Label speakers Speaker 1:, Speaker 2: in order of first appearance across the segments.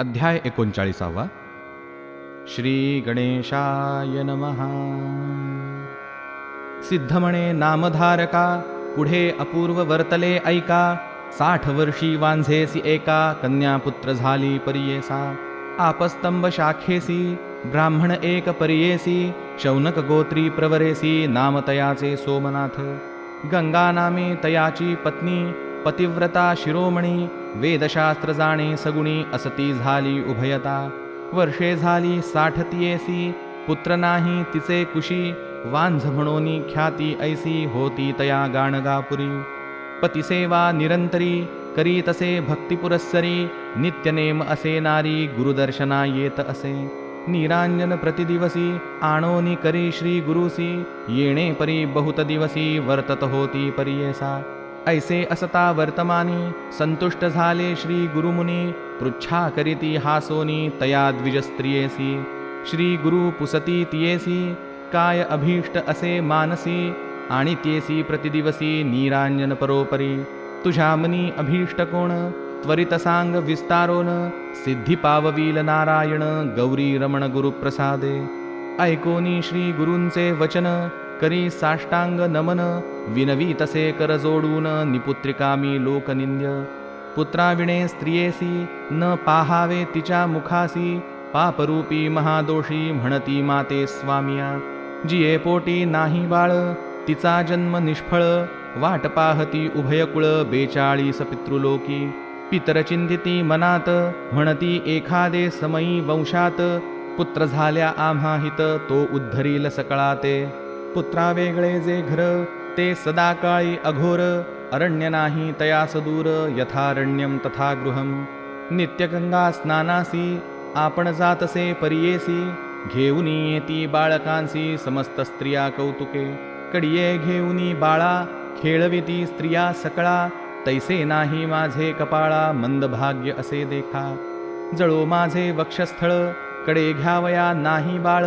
Speaker 1: अध्याय एकोणचाळीसावा. श्री गणेशाय नमः. सिद्धमणे नामधारका पुढे अपूर्व वर्तले ऐका. साठ वर्षी वांझेसी एका कन्यापुत्र झाली परियेसा. आपस्तंभ शाखेसी ब्राह्मण एक परियेसी. शौनक गोत्री प्रवरेसी नामतयाचे सोमनाथ. गंगा तयाची पत्नी पतिव्रता शिरोमणी वेदशास्त्र जाणे सगुणी असती झाली उभयता. वर्षे झाली साठतीयेसी पुत्र नाही तिचे कुशी. वांझ म्हणोनी ख्याती ऐसी होती तया गाणगापुरी. पतिसेवा निरंतरी करी तसे भक्तिपुरस्सरी. नित्यनेम असे नारी गुरुदर्शना येत असे. निरांजन प्रतिदिवसी आणोनी करी श्री गुरुसी. येणे परी बहुत दिवसी वर्तत होती परियेसा ऐसे असता वर्तमानी संतुष्ट झाले श्री गुरुमुनी पृच्छा करीती हासोनी तया द्विजस्त्रियेसी। श्री गुरु पुसती तियेसी काय अभीष्ट असे मानसी आणि त्येसी प्रतिदिवसी नीरांजन परोपरी। तुझ्या मनी अभीष्ट कोण? त्वरित सांग विस्तारोन सिद्धी पाववील नारायण गौरी रमण गुरुप्रसादे। ऐकोनी श्री गुरूंचे वचन करी साष्टांग नमन विनवी तसे कर जोडून निपुत्रिकामी लोकनिंद्य. पुत्राविणे स्त्रियेसी न पाहावे तिच्या मुखासी. पापरूपी महादोषी म्हणती माते स्वामिया. जिये पोटी नाही बाळ तिचा जन्म निष्फळ. वाट पाहती उभयकुळ बेचाळीस पितृलोकी. पितरचिंतिती मनात म्हणती एखादे समयी वंशात. पुत्र झाल्या आम्हाहित तो उद्धरील सकळाते. पुत्रा वेगळे जे घर ते सदाकाळी अघोर अरण्य नाही तयास दूर यथारण्यम तथा गृहम। नित्यगंगा स्नानासी आपण जातसे परियेसी घेऊनी येती बाळकांसी समस्त स्त्रिया कौतुके। कडिये घेऊनी बाळा खेळविती स्त्रिया सकळा तैसे नाही माझे कपाळा मंद भाग्य असे देखा। जळो माझे वक्षस्थळकडे घ्यावया नाही बाळ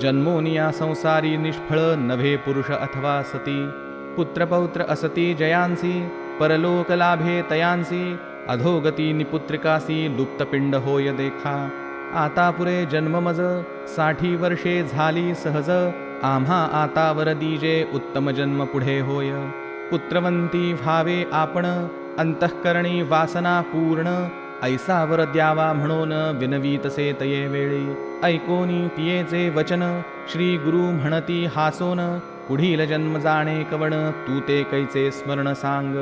Speaker 1: जन्मोनिया संसारी निष्फळ नभे पुरुष अथवा सती। पुत्रपौत्र असती जयांसी परलोकलाभे तयांसी अधोगती निपुत्रिकासी लुप्तपिंड होय देखा। आता पुरे जन्ममजसाठी वर्षे झाली सहज आम्हा आता वर दीजे उत्तम जन्म पुढे होय। पुत्रवंती व्हावे आपण अंतःकरणी वासना पूर्ण ऐसा वर द्यावा म्हणून विनवीतसे तये वेळी। ऐकोनी तियेचे वचन श्री गुरु म्हणती हासोन पुढील जन्म जाणे कवण तू ते कैचे स्मरण सांग?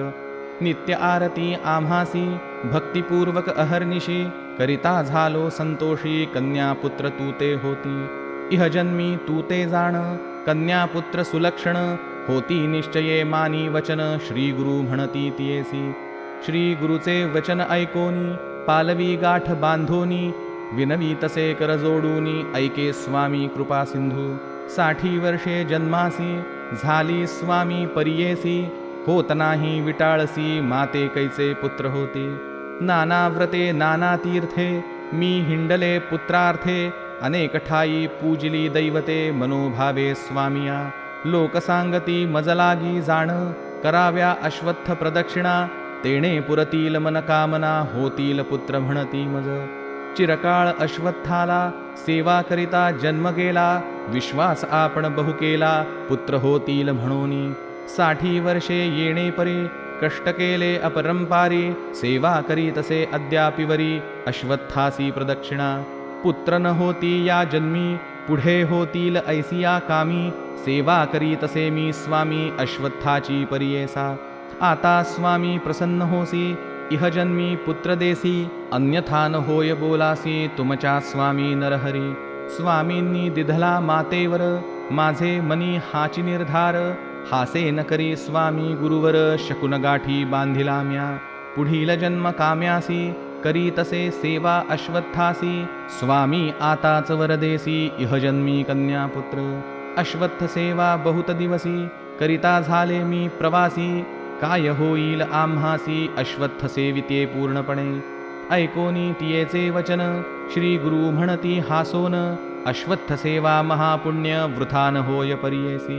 Speaker 1: नित्य आरती आम्हासी भक्तिपूर्वक अहर्निशी करिता झालो संतोषी कन्या पुत्र तू ते होती. इह जन्मी तू ते जाण कन्या पुत्र सुलक्षण होती निश्चये मानी वचन श्री गुरु म्हणती तियेसी. श्री गुरुचे वचन ऐकोनी पालवी गाठ बांधोनी विनवी तसे कर जोडूनी ऐके स्वामी कृपा सिंधू. साठी वर्षे जन्मासी झाली स्वामी परियेसी होत नाही विटाळसी माते कैचे पुत्र होती? नाना व्रते नाना तीर्थे मी हिंडले पुत्रार्थे अनेक ठाई पूजली दैवते मनोभावे स्वामिया। लोकसांगती मजलागी जाण कराव्या अश्वत्थ प्रदक्षिणा तेणे पुरतील मनकामना होतील पुत्र म्हणती मज। चिरकाळ अश्वत्थाला सेवा करिता जन्म गेला विश्वास आपण बहु केला पुत्र होतील म्हणून. साठी वर्षे येणे परी कष्ट केले अपरंपारी सेवा करी तसे अद्यापिवरी अश्वत्थासी प्रदक्षिणा. पुत्र न होती या जन्मी पुढे होतील ऐसिया कामी सेवा करी तसे मी स्वामी अश्वत्थाची परियेसा आता स्वामी प्रसन्न होसी इह जन्मी पुत्रदेसी अन्यथा न होय बोलासी तुमच्या स्वामी नरहरी। स्वामींनी दिधला मातेवर माझे मनी हाची निर्धार। हासे न करी स्वामी गुरुवर शकुन गाठी बांधिला म्या। पुढील जन्म काम्यासी करी तसे सेवा अश्वत्थासी। स्वामी आताच वरदेसी इह जन्मी कन्यापुत्र। अश्वत्थ सेवा बहुत दिवसी करिता झाले मी प्रवासी। काय होईल आम्हासी अश्वत्थ सेविते पूर्णपणे? ऐकोनी तियेचे वचन श्री गुरु म्हणती हासोन अश्वत्थ सेवा महापुण्य वृथान होय परियेसी.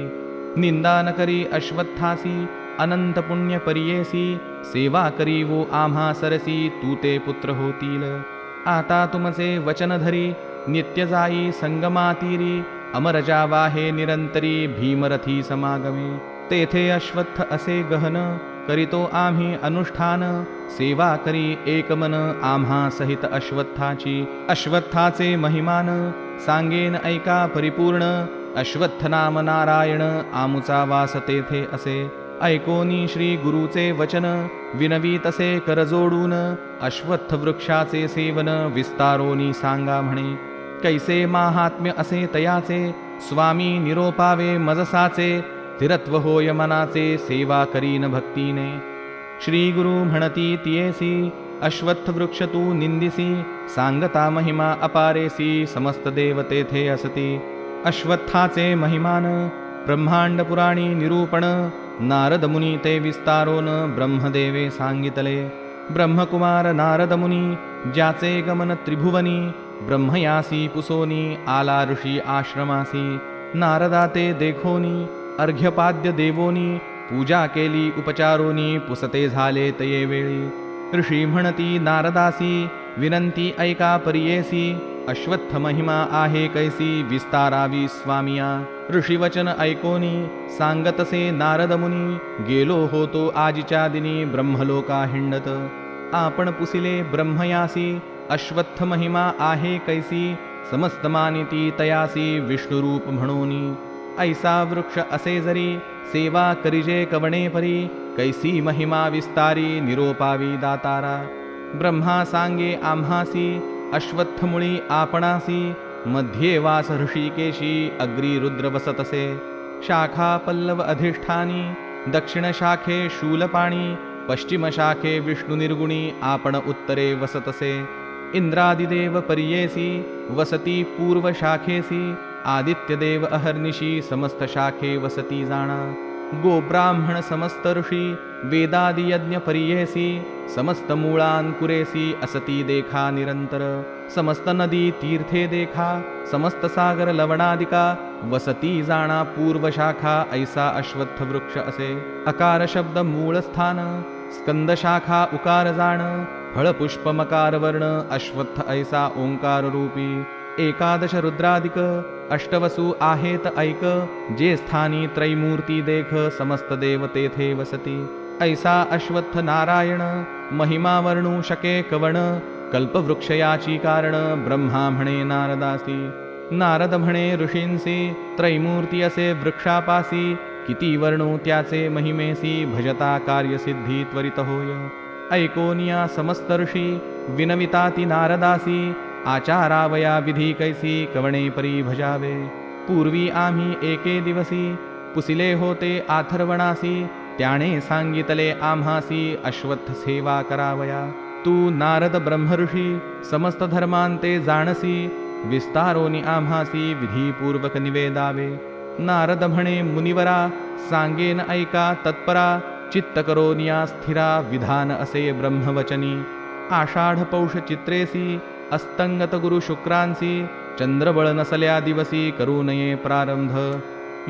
Speaker 1: निंदा न करी अश्वत्थासी अनंत पुण्य परियेसी सेवा करी वो आम्हा सरसी तू ते पुत्र होतील. आता तुमचे वचन धरी नित्य जाई संगमातीरी अमरजा वाहे निरंतरी भीमरथी समागमे. तेथे अश्वत्थ असे गहन करीतो आम्ही अनुष्ठान सेवा करी एकमन आम्हा सहित अश्वत्थाची. अश्वत्थाचे महिमान सांगेन ऐका परिपूर्ण अश्वत्थ नाम नारायण आमुचा वास तेथे असे. ऐकोनी श्री गुरुचे वचन विनवी तसे करजोडून अश्वत्थ वृक्षाचे सेवन विस्तारोनी सांगा म्हणे. कैसे माहात्म्य असे तयाचे स्वामी निरोपावे मजसाचे स्थिरत्व होय मनाचे सेवा करीन भक्तीने श्री गुरु म्हणती तियेसी अश्वत्थ वृक्ष तू निंदिसी सांगता महिमा अपारेसी समस्त देव तेथे असती। अश्वत्थाचे महिमान ब्रह्मांड पुराणी निरूपण नारद मुनी ते विस्तारोन ब्रह्मदेवे सांगितले। ब्रह्मकुमार नारद मुनी ज्याचे गमन त्रिभुवनी ब्रह्मयासी पुसोनी आला ऋषी आश्रमासी नारदा ते देखोनी अर्घ्यपाद्य देवोनी पूजा केली उपचारोनी पुसते झाले तये वेळी. ऋषी म्हणती नारदासी विनंती ऐका परियेसी अश्वत्थ महिमा आहे कैसी विस्तारावी स्वामिया. ऋषीवचन ऐकोनी सांगतसे नारद मुनी गेलो होतो आजच्या दिनी ब्रह्मलोका हिंडत. आपण पुसिले ब्रह्मयासी अश्वत्थ महिमा आहे कैसी समस्त मानिती तयासी विष्णुरूप म्हणोनी. ऐसा वृक्ष असे जरी सेवा करिजे कवणे परी कैसी महिमा विस्तारी निरोपावी दातारा। ब्रह्मा सांगे आम्हासी अश्वत्थमुळी आपणासी मध्ये वास ऋषिकेशी अग्री रुद्र वसतसे। शाखा पल्लव अधिष्ठानी दक्षिण शाखे शूलपाणी पश्चिम शाखे आपण उत्तरे वसतसे। इंद्रादिदेव पर्येसी वसती पूर्व शाखेसी आदित्यदेव अहर्निशी समस्त शाखे वसती जाणा। गो ब्राह्मण समस्त ऋषी वेदादियज्ञ परियेसी समस्त मूळांकुरेसी असती देखा निरंतर। समस्त नदी तीर्थे देखा समस्त सागर लवणादिका वसती जाणा पूर्व शाखा ऐसा अश्वत्थ वृक्ष असे। अकार शब्द मूळ स्थान स्कंद शाखा उकार जाण फळ पुष्प मकार वर्ण अश्वत्थ ऐसा ओंकार रूपी। एकादश रुद्रादिक अष्टवसु आहेत ऐक जे स्थानी त्रैमूर्ती देख समस्त देव तेथे वसती। ऐसा अश्वत्थ नारायण महिमा वर्णू शके कवण कल्पवृक्षयाची कारण ब्रह्मा म्हणे नारदासी। नारद म्हणे ऋषींसी त्रैमूर्ती असे वृक्षापासी किती वर्णू त्याचे महिमेसी भजता कार्यसिद्धी त्वरित होय। ऐकोनिया समस्त ऋषी विनविताती नारदासी आचारावया विधी कैसी कवणे परी भजावे पूर्वी आम्ही एके दिवसी पुसिले होते आथर्वणासी त्याने सांगितले आम्हासी अश्वत्थ सेवा करावया। तू नारद ब्रह्मऋषी समस्त धर्मांते जाणसी विस्तारोनी आम्हासी विधीपूर्वक निवेदावे। नारद म्हणे मुनिवरा सांगेन ऐका तत्परा चित्त करोनिया स्थिरा विधान असे ब्रह्मवचनी। आषाढ पौष चित्रेसी अस्तङ्गतगुरुशुक्रांसि चन्द्रबळनसल्या दिवसी करुनये प्रारम्भ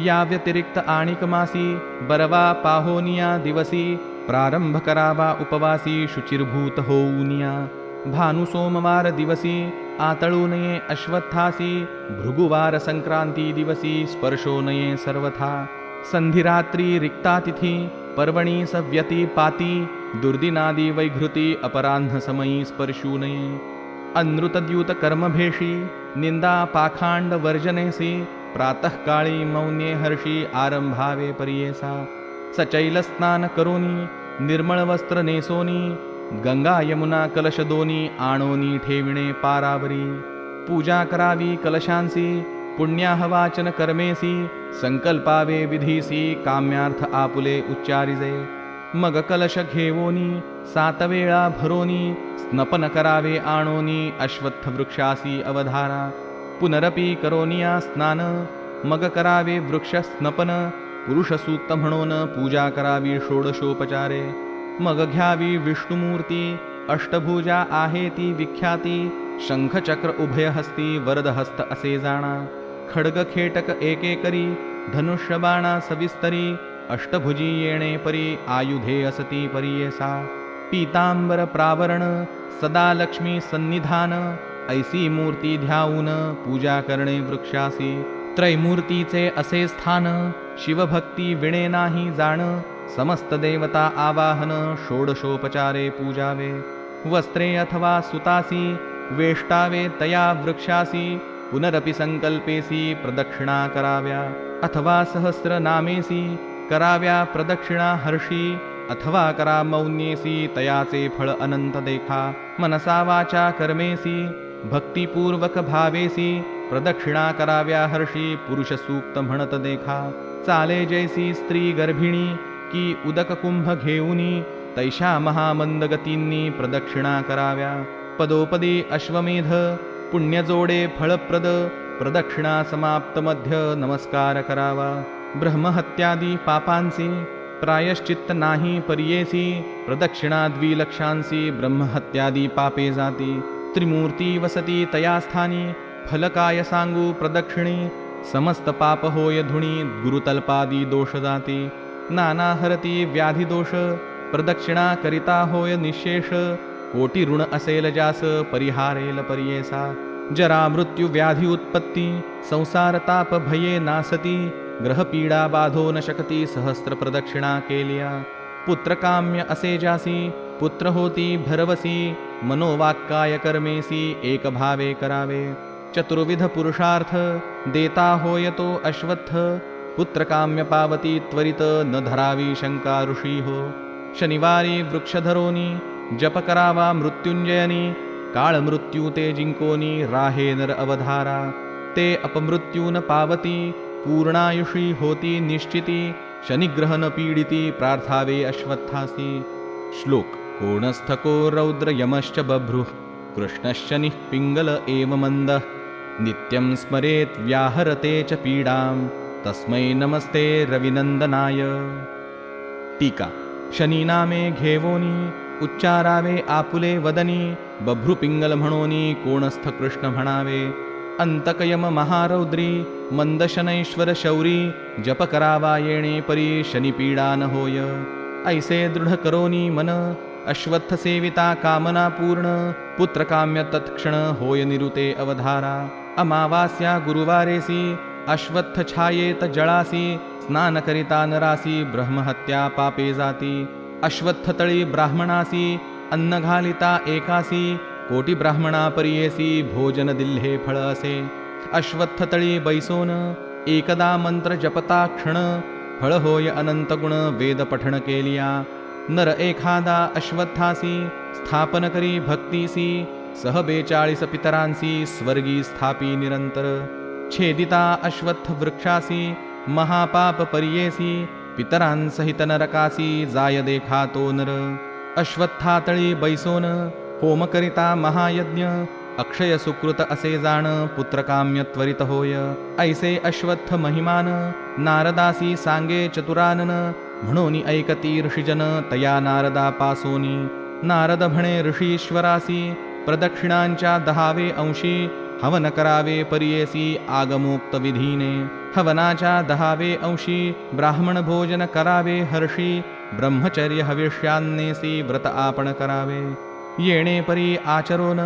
Speaker 1: याव्यतिरिक्त आणिकमासी बरवा पाहोनिया दिवसि प्रारम्भकरा वा उपवासि शुचिर्भूत होऊनिया। भानुसोमवारदिवसि आतळूनये अश्वत्थासि भृगुवारसङ्क्रान्तिदिवसी स्पर्शोनये सर्वथा। सन्धिरात्री रिक्तातिथि पर्वणि सव्यति पाति दुर्दिनादि वैघृति अपराह्नसमयी स्पर्शूनये। स्पर्शू नये अनृतद्यूत निंदा पाखांड वर्जनेसी प्रातःकाळी मौन्ये हर्षी आरंभावे परियेसा सचैल स्नान करोनी निर्मळ वस्त्र नेसोनी गंगा यमुना कलश दोनी आणोनी ठेविणे पारावरी। पूजा करावी कलशांसी पुण्याहवाचन कर्मेसी संकल्पावे विधीसी काम्यार्थ आपुले उच्चारिजे। मग कलश घेवोनी सात वेळा भरोनी स्नपन करावे आणोनी अश्वत्थ वृक्षासी अवधारा पुनरपी करोनिया स्नान मग करावे वृक्ष स्नपन पुरुष सूक्त म्हणून पूजा करावी षोडशोपचारे मग घ्यावी विष्णुमूर्ती अष्टभुजा आहे ती विख्याती शंखचक्र उभयहस्ती वरदहस्त असे जाणा खड्ग खेटक एकेकरी धनुष्यबाणा सविस्तरी अष्टभुजी येणे परी आयुधे असती परियेसा पीतांबर प्रावरण सदा लक्ष्मी सन्निधान ऐसी मूर्ती ध्याऊन पूजा करणे वृक्षासी. त्रैमूर्तीचे असे स्थान शिवभक्ती विणे नाही जाण समस्त देवता आवाहन षोडशोपचारे पूजावे. वस्त्रे अथवा सुतासी वेष्टावे तया वृक्षासी पुनरपि संकल्पेसी प्रदक्षिणा कराव्या. अथवा सहस्रनामेसी कराव्या प्रदक्षिणा हर्षी अथवा करा मौन्येसी तयाचे फळ अनंत देखा। मनसा वाचा कर्मेसी भक्तिपूर्वक भावेसी प्रदक्षिणा कराव्या हर्षी पुरुष सूक्त म्हणत देखा। चाले जैसी स्त्री गर्भिणी की उदक कुंभ घेऊनी तैशा महामंदगतींनी प्रदक्षिणा कराव्या। पदोपदी अश्वमेध पुण्यजोडे फळप्रद प्रदक्षिणा समाप्त मध्य नमस्कार करावा। ब्रह्महत्यादी पापांसी प्रायश्चित्त नाही पर्येसी प्रदक्षिणा द्विलक्षांसी ब्रह्महत्यादी पापे जाती त्रिमूर्ती वसती तया स्थानी फलकाय सांगू प्रदक्षिणी समस्त पाप होय धुणी गुरुतल्पादी दोष जाती नाना हरती व्याधी दोष प्रदक्षिणा करिता होय निशेष कोटी ऋण असेल जास परिहारेल पर्येसा जरा मृत्यू व्याधी उत्पत्ती संसार ताप भये नासती ग्रहपीडा बाधो न शकती सहस्र प्रदक्षिणा केलिया। पुत्रकाम्य असे जासी पुत्र होती भरवसी मनोवाक्काय कर्मेसी एक भावे करावे। चतुर्विध पुरुषार्थ देता होय तो अश्वत्थ। पुत्रकाम्य पावती त्वरित न धरावी शंका ऋषी हो। शनिवारी वृक्षधरोनी जप करावा मृत्युंजयनी काळ मृत्यू ते जिंकोनी राहे नर अवधारा। ते अपमृत्यून पावती पूर्णायुषी होती निश्चिती शनिग्रहण पीडिती प्रार्थावे अश्वत्थासी। श्लोक कोणस्थको रौद्र यमश्च बभ्रुः कृष्णश्च पिङ्गल एव मन्दः नित्यं स्मरेत् व्याहरते च पीडां तस्मै नमस्ते रविनन्दनाय। टीका शनीनामे घेवोनी उच्चारावे आपुले वदनी बभ्रुपिंगल म्हणोनी अन्तकयममहारौद्री मन्दशनैश्वरशौरी जपकरावायेणे परि शनिपीडानहोय। ऐसे दृढकरोनि मन अश्वत्थसेविता कामना पूर्ण पुत्रकाम्य तत्क्षण होय निरुते अवधारा। अमावास्या गुरुवारेसि अश्वत्थछायेत जळासि स्नानकरिता नरासि ब्रह्महत्या पापे जाति। अश्वत्थतळि ब्राह्मणासि अन्नघालिता एकासि कोटी ब्राह्मणा परियेसी भोजन दिल्हे फळ असे अश्वत्थतळी बैसोन एकदा मंत्र जपता क्षण। फळ होय अनंत गुण वेद पठण केलिया। नर एखादा अश्वत्थासी स्थापन करी भक्तीसी। सह बेचाळीस पितरांसी स्वर्गी स्थापी निरंतर। छेदिता अश्वत्थ वृक्षासी महापाप पर्येसी। पितरांसहित नरकासी जाय देखा तो नर। अश्वत्थातळी बैसोन होम करिता महायज्ञ अक्षय सुकृत असे जाण पुत्रकाम्य ऐसे अश्वत्थ महिमान नारदासी सांगे चतुरानन म्हणून ऐकती ऋषीजन तया नारदा पासोनी। नारद म्हणे ऋषीश्वरासी प्रदक्षिणांच्या दहावे अंशी हवन करावे परियेसी आगमोक्त विधीने। हवनाच्या दहावे अंशी ब्राह्मण भोजन करावे हर्षी ब्रह्मचर्य हविष्यान्नेसी व्रत आपण करावे येणे परी आचरोन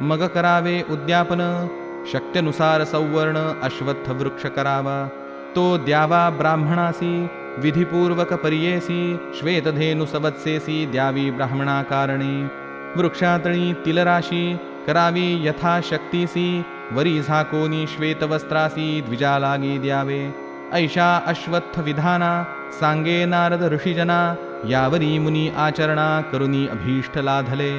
Speaker 1: मग करावे उद्यापन शक्त्यनुसार सौवर्ण अश्वत्थ वृक्ष करावा. तो द्यावा ब्राह्मणासी विधिपूर्वक पर्येसी श्वेतधेनु सवत्सेसी द्यावी ब्राह्मणा कारणे वृक्षातळी तिलराशी करावी यथा शक्तीसी वरी झाकोनी श्वेतवस्त्रासी द्विजालागी द्यावे. ऐशा अश्वत्थ विधाना सांगे नारद ऋषीजना यावरी मुनी आचरणा करुनी अभीष्ट लाधले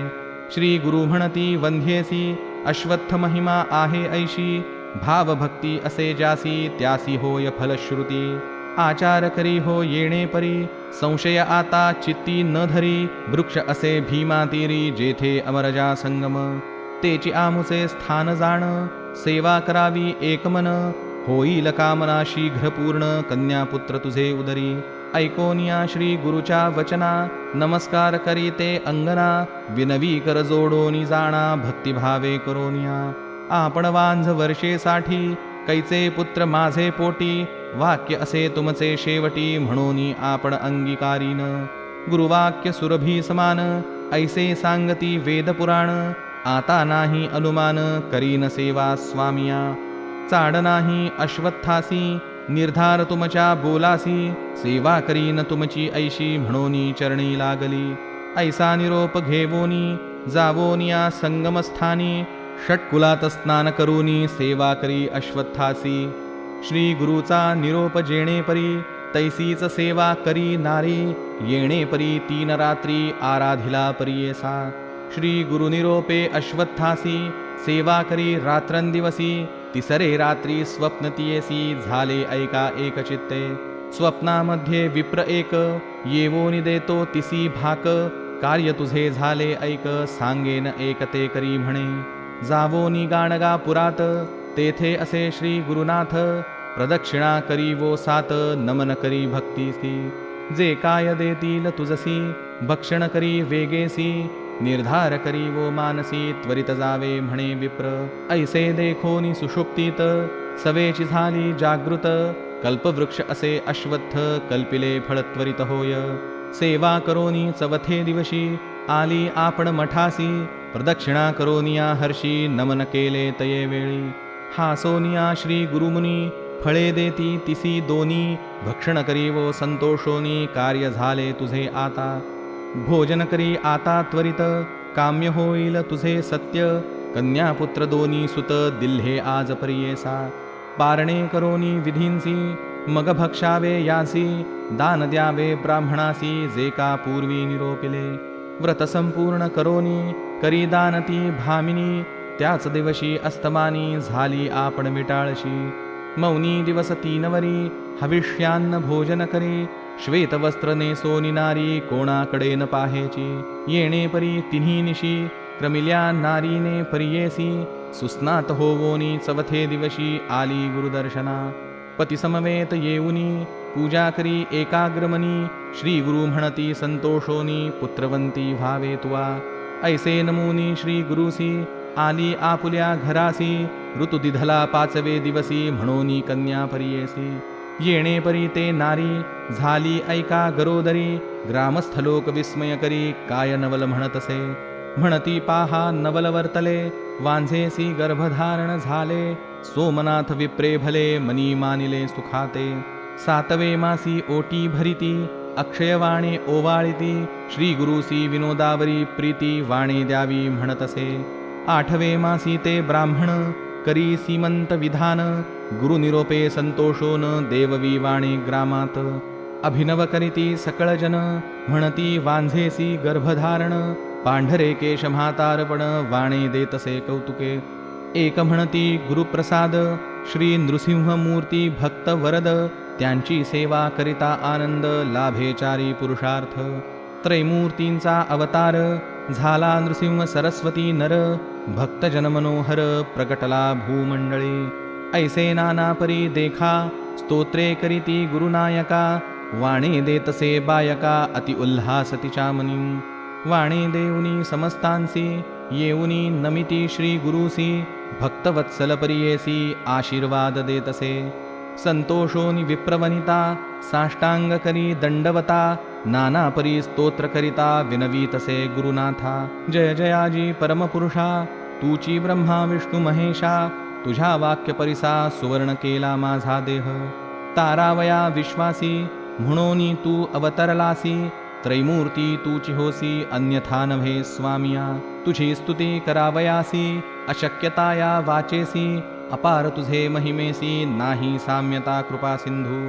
Speaker 1: श्री गुरु म्हणती वंध्येसी अश्वत्थ महिमा आहे ऐशी भावभक्ती असे जासी त्यासी होय फलश्रुती। आचार करी हो येणे परी संशय आता चित्ती न धरी वृक्ष असे भीमातीरी जेथे अमरजा संगम। तेची आमुचे स्थान जाण सेवा करावी एकमन होईल कामना शीघ्र पूर्ण कन्यापुत्र तुझे उदरी। ऐकोनिया श्री गुरुच्या वचना नमस्कार करीते अंगना विनवी कर जोडोनी जाणा भक्तिभावे करोनिया. आपण वांझ वर्षेसाठी कैचे पुत्र माझे पोटी वाक्य असे तुमचे शेवटी म्हणून आपण अंगीकारीन. गुरुवाक्य सुरभी समान ऐसे सांगती वेदपुराण आता नाही अनुमान करीन सेवा स्वामिया. चाड नाही अश्वत्थासी निर्धार तुमच्या बोलासी सेवा करीन तुमची ऐशी म्हणोनी चरणी लागली. ऐसा निरोप घेवोनी जावोनिया संगमस्थानी षटकुलात स्नान करूनी सेवा करी अश्वत्थासी. श्री गुरुचा निरोप जेणेपरी तैसीच सेवा करी नारी येणेपरी तीन रात्री आराधिला परियेसा. श्री गुरुनिरोपे अश्वत्थासी सेवा करी रात्रंदिवसी तिसरे रात्री स्वप्नतियेसी झाले ऐका एकचित्ते. स्वप्नामध्ये विप्र एक येवोनी देतो तिसी भाक. कार्य तुझे झाले ऐक सांगेन एकते करी म्हणे. जावोनी गाणगा पुरात तेथे असे श्री गुरुनाथ. प्रदक्षिणा करी वो सात नमन करी भक्तीसी. जे काय देतील तुझसी भक्षण करी वेगेसी. निर्धार करी वो मानसी त्वरित जावे म्हणे विप्र। ऐसे देखोनी सुषुप्तीत सवेची झाली जागृत। कल्पवृक्ष असे अश्वत्थ कल्पिले फळ त्वरित होय। सेवा करोनी चवथे दिवशी आली आपण मठासी। प्रदक्षिणा करोनिया हर्षी नमन केले तये वेळी। हा सोनिया श्री गुरुमुनी फळे देती तिसी दोनी। भक्षण करी वो संतोषोनी कार्य झाले तुझे आता। भोजन करी आता त्वरित काम्य होईल तुझे सत्य. कन्यापुत्र दोनी सुत दिल्हे आज परियेसा. पारणे करोनी विधींसी मग भक्षावे यासी. दान द्यावे ब्राह्मणासी जे का पूर्वी निरोपिले. व्रत संपूर्ण करोनी करी दानती भामिनी. त्याच दिवशी अस्तमानी झाली आपण विटाळशी मौनी दिवस तीनवरी हविष्यान्न भोजन करी श्वेतवस्त्र नेसोनी नारी कोणाकडे न पाहेची? येणे परी तिन्ही निशी क्रमिल्या नारीने परियेसी सुस्नात होवोनी चवथे दिवशी आली गुरुदर्शना। पतिसमवेत येऊनी पूजा करी एकाग्रमनी श्री गुरु म्हणती संतोषोनी पुत्रवंती व्हावे तुवा। ऐसे नमुनी श्री गुरुसी आली आपुल्या घरासी ऋतुदिधला पाचवे दिवसी म्हणोनी कन्या परियेसी येणे परी ते नारी झाली ऐका गरोदरी ग्रामस्थलोक विस्मय करी काय नवल म्हणतसे म्हणती पाहा नवल वर्तले वांझेसी गर्भधारण झाले सोमनाथ विप्रे भले मनी मानिले सुखाते। सातवे मासी ओटी भरिती अक्षयवाणे ओवाळिती श्री गुरुसी विनोदावरी प्रीती वाणे द्यावी म्हणतसे। आठवे मासी ते ब्राह्मण करी सीमंत विधान गुरुनिरोपे संतोषोन देववी वाणे ग्रामात। अभिनव करीती सकळ जन म्हणती वांझेसी गर्भधारण पांढरे केश म्हातारपण वाणे देतसे कौतुके। एक म्हणती गुरुप्रसाद श्री नृसिंहमूर्ती भक्त वरद त्यांची सेवा करिता आनंद लाभेचारी पुरुषार्थ। त्रैमूर्तींचा अवतार झाला नृसिंह सरस्वती नर भक्तजनमनोहर प्रकटला भूमंडळी। ऐसे नानापरी देखा स्तोत्रे करीती गुरुनायका वाणी देतसे बायका अति उल्हासति चामुनिं। वाणी देवुनि समस्तांसि येवुनि नमिति श्रीगुरुसि भक्तवत्सलपरियेसि आशीर्वाददेतसे सन्तोषो सन्तोषोनि विप्रवनिता साष्टाङ्गकरी दण्डवता नानापरिस्तोत्रकरिता विनवीतसे गुरुनाथा। जय जयाजी परमपुरुषा तूची चिब्रह्मा विष्णुमहेशा तुजा वाक्यपरिसा सुवर्णकेला माझा देह। तारावया विश्वासी म्हणून तू अवतरलासी त्रैमूर्ती तूची होसी अन्यथा नव्हे स्वामिया तुझी स्तुती करावयासी अशक्यताया वाचेसी अपार तुझे महिमेसी नाही साम्यता कृपा सिंधू.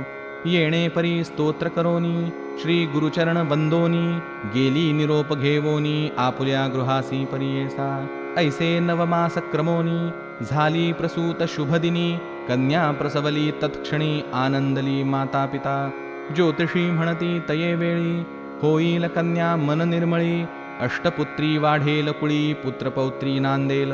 Speaker 1: येणे परी स्तोत्र करोनी श्री गुरुचरण वंदोनी गेली निरोप घेवोनी आपुल्या गृहासी परियेसा ऐसे नवमास क्रमोनी झाली प्रसूत शुभदिनी कन्या प्रसवली तत्क्षणी आनंदली माता पिता ज्योतिषी म्हणती तये वेळी होईल कन्या मन निर्मळी अष्टपुत्री वाढेल कुळी पुत्रपौत्री नांदेल.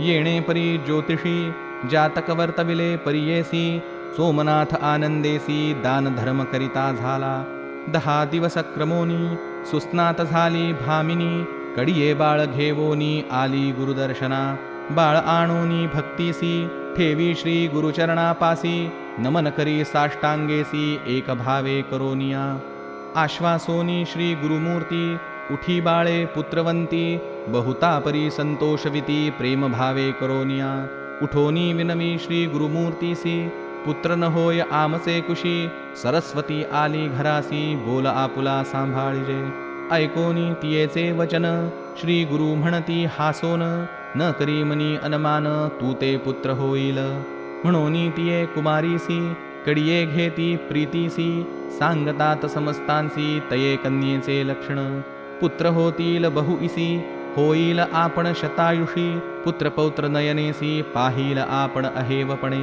Speaker 1: येणे परी ज्योतिषी जातक वर्तविले परियेसी सोमनाथ आनंदेसी दान धर्म करिता झाला. दहा दिवस क्रमोनी सुस्नात झाली भामिनी कडिये बाळ घेवोनी आली गुरुदर्शना. बाळ आणोनी भक्तीसी ठेवी श्री गुरुचरणापासी नमन करी साष्टांगेसी एक भावे करोनिया। आश्वासोनी श्री गुरुमूर्ती उठी बाळे पुत्रवंती बहुता परी संतोषविती प्रेम भावे करोनिया। उठोनी विनमी श्री गुरुमूर्तीसी पुत्र न होय आमचे कुशी सरस्वती आली घरासी बोल आपुला सांभाळिजे। ऐकोनी तियेचे वचन श्री गुरु म्हणती हासोन न करी मनी अनमान तू ते पुत्र होईल। म्हणून तिये कुमारीसी कडिये घेती प्रीतीसी सांगतात समस्तांसी तये कन्येचे लक्षण. पुत्र होतील बहुईसी होईल आपण शतायुषी पुत्रपौत्र नयनेसी पाहिल आपण अहेवपणे.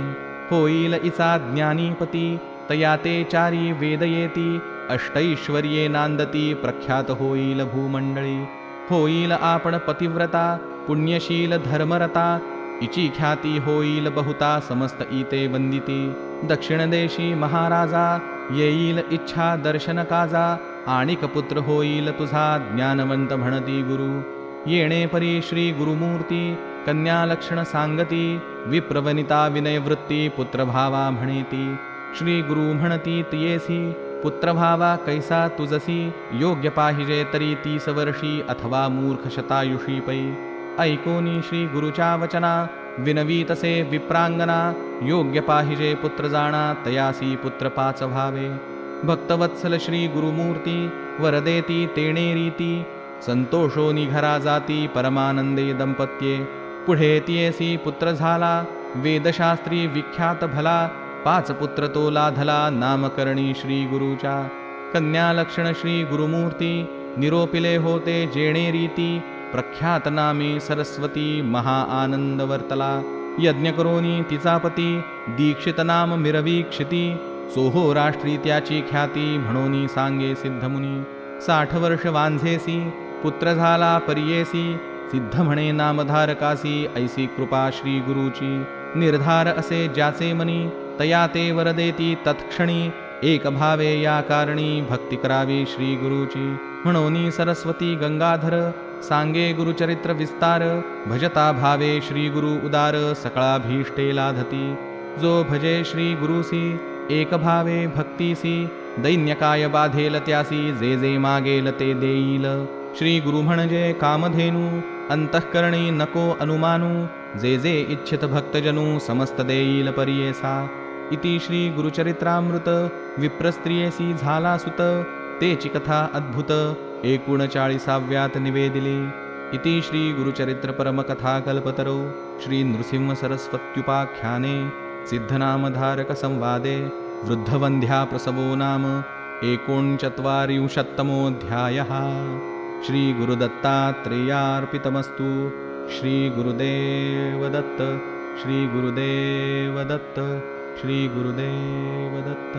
Speaker 1: होईल इचा ज्ञानीपती तया ते चारी वेदयेती अष्टैश्वर्ये नांदती प्रख्यात होईल भूमंडळी. होईल आपण पतिव्रता पुण्यशील धर्मरता इची ख्याती होईल बहुता समस्त इते वंदिती दक्षिणदेशी महाराजा येईल इच्छा दर्शन काजा। आणिक पुत्र होईल तुझा ज्ञानवंत म्हणती गुरु। येणे परी श्री गुरुमूर्ती कन्यालक्षण सांगती। विप्रवनिता विनयवृत्ती पुत्रभावा म्हणेती। श्री गुरु म्हणती तियेसी पुत्रभावा कैसा तुझसी। योग्य पाहिजे तरी तीस वर्षी अथवा मूर्ख शतायुषी पै। ऐकोनी श्री गुरुच्या वचना विनवीतसे विप्रांगना योग्य पाहिजे पुत्र जाणा तयासी पुत्र पाच व्हावे भक्तवत्सल श्री गुरुमूर्ती वरदेती तेणे रीती संतोषो निघरा जाती परमानंदे दंपत्ये पुढे तियेसी पुत्र झाला वेदशास्त्री विख्यात भला पाच पुत्र तो लाधला नामकरणी श्री गुरुच्या कन्यालक्षण श्री गुरुमूर्ती निरोपिले होते जेणे रीती प्रख्यात नामे सरस्वती महा आनंद वर्तला यज्ञ करोनी तिचा पती दीक्षित नाम मिरवी चोहो राष्ट्री त्याची ख्याती म्हणोनी सांगे सिद्धमुनी। साठ वर्ष वांझेसी पुत्र झाला परियेसी सिद्ध म्हणे नामधारकासी ऐसी कृपा श्री गुरुची। निर्धार असे ज्याचे मनी तया ते वरदेती तत्क्षणी एक भावे या कारणी भक्ती करावी श्री गुरुची। म्हणोनी सरस्वती गंगाधर सांगे गुरुचरित्र विस्तार भजता भावे श्री गुरु उदार सकळाभीष्टे लाधती। जो भजे श्री गुरुसी एक भावे भक्तीसी दैन्यकाय बाधेल त्यासी जे जे मागेल ते देईल। श्री गुरु म्हणजे कामधेनू अंतःकरणी नको अनुमानू जे जे इच्छित भक्तजनू समस्त देईल परियेसा इति श्री गुरुचरित्रामृत विप्रस्त्रियेसी झाला सुत तेची कथा अद्भुत। एकोणचाळीसाव्यात् निवेदिले. इति श्रीगुरुचरित्रपरमकथाकल्पतरौ श्रीनृसिंहसरस्वत्युपाख्याने सिद्धनामधारकसंवादे वृद्धवन्ध्याप्रसवो नाम एकोणचत्वारिंशत्तमोऽध्यायः. श्रीगुरुदत्तात्रेयार्पितमस्तु श्रीगुरुदेवदत्त श्रीगुरुदेवदत्त श्रीगुरुदेवदत्त।